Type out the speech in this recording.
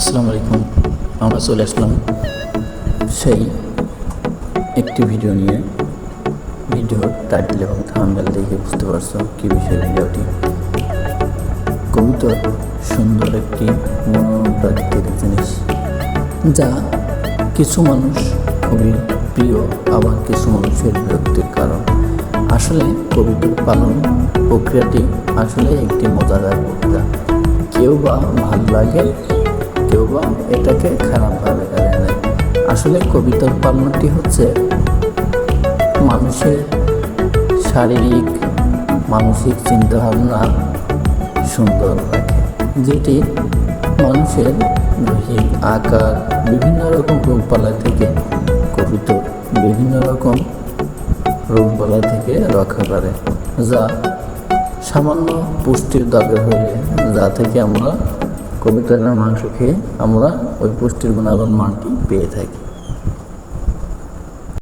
আসসালামু আলাইকুম। আমরা চলে আসলাম সেই একটি ভিডিও নিয়ে। ভিডিওর টাইটেল এবং থাম্বনেল দেখে বুঝতে পারছ কী বিষয় ভিডিওটি। কবুতর সুন্দর একটি মনোরম প্রাকৃতিক জিনিস, যা কিছু মানুষ খুবই প্রিয় আবার কিছু মানুষের বিরক্তির কারণ। আসলে কবিতর পালন প্রক্রিয়াটি আসলে একটি মজাদার প্রক্রিয়া। কেউ বা ভালো লাগে কেউ বা এটাকে খারাপভাবে কাজে নেয়। আসলে কবিতার পালনটি হচ্ছে মানুষের শারীরিক, মানসিক চিন্তাভাবনা সুন্দর রাখে, যেটি মানুষের দৈহিক আকার, বিভিন্ন রকম রোগপালা থেকে কবিতর বিভিন্ন রকম রোগবালা থেকে রক্ষা করে, যা সামান্য পুষ্টির দরকার হলে, যা থেকে আমরা কবিতার মাংস খেয়ে আমরা ওই পুষ্টির গুণাগুণ মানটি পেয়ে থাকি।